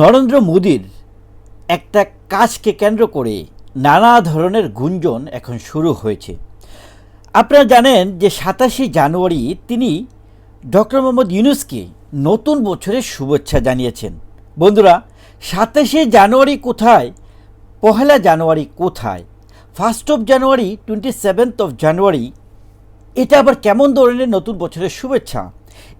নরেন্দ্র মোদীর একটা কাজকে কেন্দ্র করে নানা ধরনের গুঞ্জন এখন শুরু হয়েছে। আপনারা জানেন যে সাতাশে জানুয়ারি তিনি ডক্টর মোহাম্মদ ইউনুসকে নতুন বছরের শুভেচ্ছা জানিয়েছেন। বন্ধুরা, সাতাশে জানুয়ারি কোথায়? পহেলা জানুয়ারি কোথায়? First of January, twenty seventh of January, এটা আবার কেমন ধরনের নতুন বছরের শুভেচ্ছা?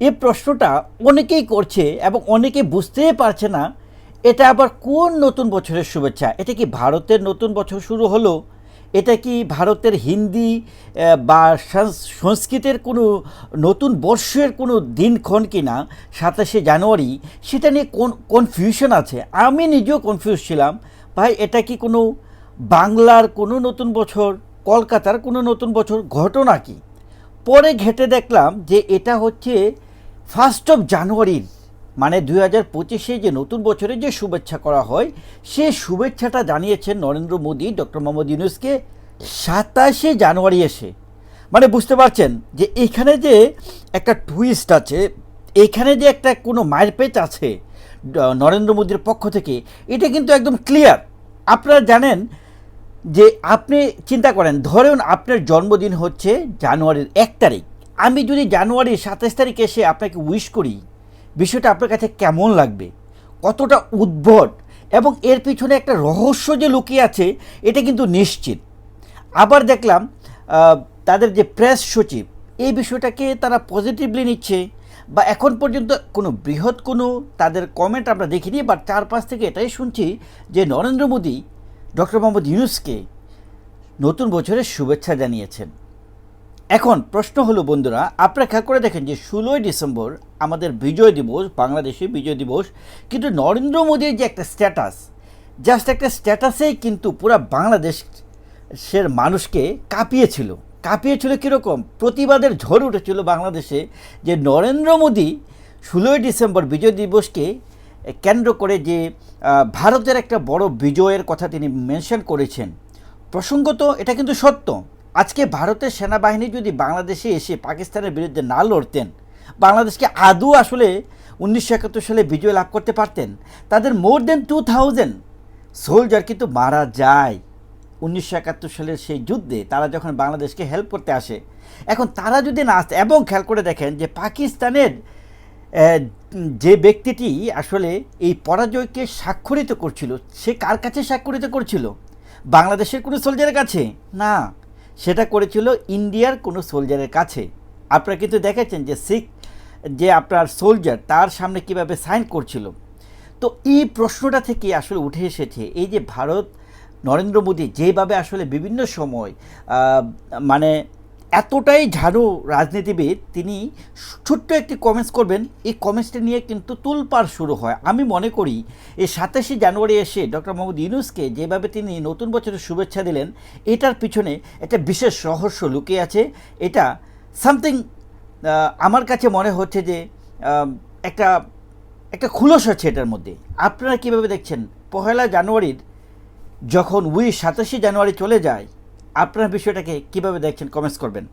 এ প্রশ্নটা অনেকেই করছে এবং অনেকে বুঝতেই পারছে না এটা আবার কোন নতুন বছরের শুভেচ্ছা? এটা কি ভারতের নতুন বছর শুরু হলো? এটা কি ভারতের হিন্দি বা সংস্কৃতের কোনো নতুন বর্ষের কোনো দিনক্ষণ কি না সাতাশে জানুয়ারি, সেটা নিয়ে কোন কনফিউশন আছে? আমি নিজেও কনফিউজ ছিলাম। ভাই, এটা কি কোনো বাংলার কোনো নতুন বছর, কলকাতার কোনো নতুন বছর ঘটনা কি? পরে ঘেটে দেখলাম যে এটা হচ্ছে ফার্স্ট অফ জানুয়ারির মানে দুই হাজার পঁচিশে যে নতুন বছরে যে শুভেচ্ছা করা হয়, সে শুভেচ্ছাটা জানিয়েছেন নরেন্দ্র মোদী, ডক্টর মোহাম্মদ ইউনুসকে সাতাশে জানুয়ারি এসে। মানে বুঝতে পারছেন যে এখানে যে একটা টুইস্ট আছে, এখানে যে একটা কোনো মায়ের পেচ আছে নরেন্দ্র মোদীর পক্ষ থেকে, এটা কিন্তু একদম ক্লিয়ার আপনারা জানেন যে আপনি চিন্তা করেন, ধরুন আপনার জন্মদিন হচ্ছে জানুয়ারির এক তারিখ। আমি যদি জানুয়ারির সাতাশ তারিখ এসে আপনাকে উইশ করি বিষয়টা আপনার কাছে কেমন লাগবে? কতটা উদ্ভট? এবং এর পিছনে একটা রহস্য যে লুকিয়ে আছে, এটা কিন্তু নিশ্চিত। আবার দেখলাম তাদের যে প্রেস সচিব, এই বিষয়টাকে তারা পজিটিভলি নিচ্ছে। বা এখন পর্যন্ত কোনো বৃহৎ কোনো তাদের কমেন্ট আমরা দেখিনি বাট চারপাশ থেকে এটাই শুনছি যে নরেন্দ্র মোদী, ডক্টর মোহাম্মদ ইউনুসকে নতুন বছরের শুভেচ্ছা জানিয়েছেন। এখন প্রশ্ন হলো, বন্ধুরা, আপনারা খেয়াল করে দেখেন যে ষোলোই ডিসেম্বর আমাদের বিজয় দিবস, বাংলাদেশে বিজয় দিবস, কিন্তু নরেন্দ্র মোদীর যে একটা স্ট্যাটাস জাস্ট একটা স্ট্যাটাসেই কিন্তু পুরো বাংলাদেশের মানুষকে কাঁপিয়েছিল। কাঁপিয়েছিল কীরকম? প্রতিবাদের ঝড় উঠেছিল বাংলাদেশে যে নরেন্দ্র মোদী ষোলোই ডিসেম্বর বিজয় দিবসকে কেন্দ্র করে যে ভারতের একটা বড় বিজয়ের কথা তিনি মেনশন করেছেন। প্রসঙ্গত এটা কিন্তু সত্য। আজকে ভারতের সেনাবাহিনী যদি বাংলাদেশে এসে পাকিস্তানের বিরুদ্ধে না লড়তেন, বাংলাদেশকে আদৌ আসলে উনিশশো একাত্তর সালে বিজয় লাভ করতে পারতেন? তাদের more than two thousand soldier কিন্তু মারা যায়। উনিশশো একাত্তর সালের সেই যুদ্ধে তারা যখন বাংলাদেশকে হেল্প করতে আসে, এখন তারা যদি না আসতে, এবং খেয়াল করে দেখেন যে পাকিস্তানের যে ব্যক্তিটি আসলে এই পরাজয়কে স্বাক্ষরিত করছিল, সে কার কাছে স্বাক্ষরিত করছিল? বাংলাদেশের কোনো সোলজারের কাছে? না। সেটা করেছিল ইন্ডিয়ার কোনো সোলজারের কাছে। আপনারা কিন্তু দেখেছেন যে শিখ, যে আপনার সোলজার, তার সামনে কীভাবে সাইন করছিল। তো এই প্রশ্নটা থেকে আসলে উঠে এসেছে, এই যে ভারত, নরেন্দ্র মোদী যেভাবে আসলে বিভিন্ন সময় মানে এতটাই ঝাড়ু রাজনীতিবিদ, তিনি ছোট্ট একটি কমেন্টস করবেন। এই কমেন্টসটি নিয়ে কিন্তু তুলপার শুরু হয়। আমি মনে করি, এই সাতাশে জানুয়ারি এসে ডক্টর মোহাম্মদ ইউনুসকে যেভাবে তিনি নতুন বছরের শুভেচ্ছা দিলেন, এটার পিছনে একটা বিশেষ রহস্য লুকিয়ে আছে। এটা সামথিং আমার কাছে মনে হচ্ছে যে একটা একটা খুলস আছে এটার মধ্যে। আপনারা কীভাবে দেখছেন? পহেলা জানুয়ারির যখন উই সাতাশে জানুয়ারি চলে যায় আপনার বিষয়টাকে কীভাবে দেখছেন কমেন্টস করবেন।